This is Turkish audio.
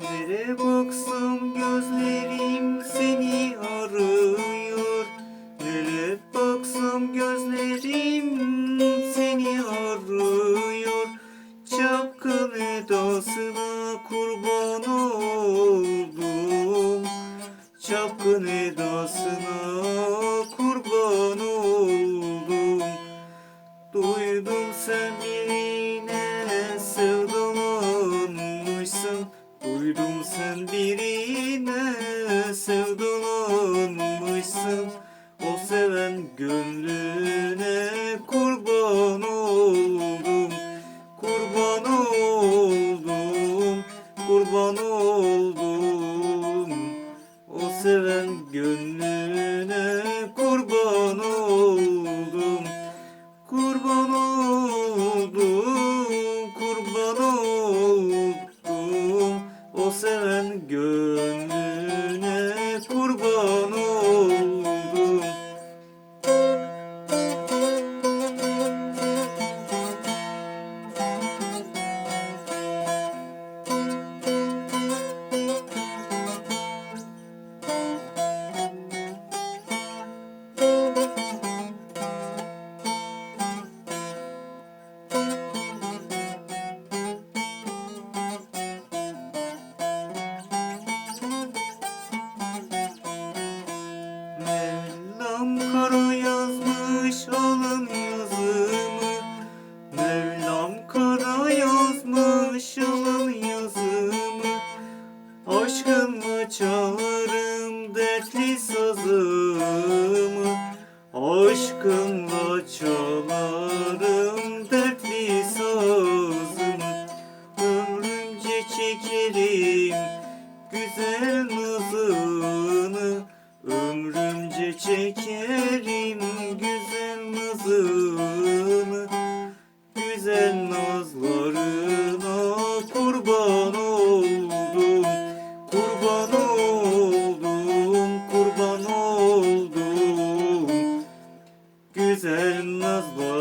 Nere baksam gözlerim seni arıyor? Nere baksam gözlerim seni arıyor? Çapkın edasına kurban oldum. Çapkın edasına kurban oldum. Duydum sen Duydum sen birine sevdalanmışsın O seven gönlüne kurban oldum Kurban oldum, kurban oldum. O seven gönlüne kurban seven gönlüne Aşkınla çalarım dertli sazımı. Aşkınla çalarım dertli sazımı. Ömrümce çekerim güzel nazını Güzel nazlarına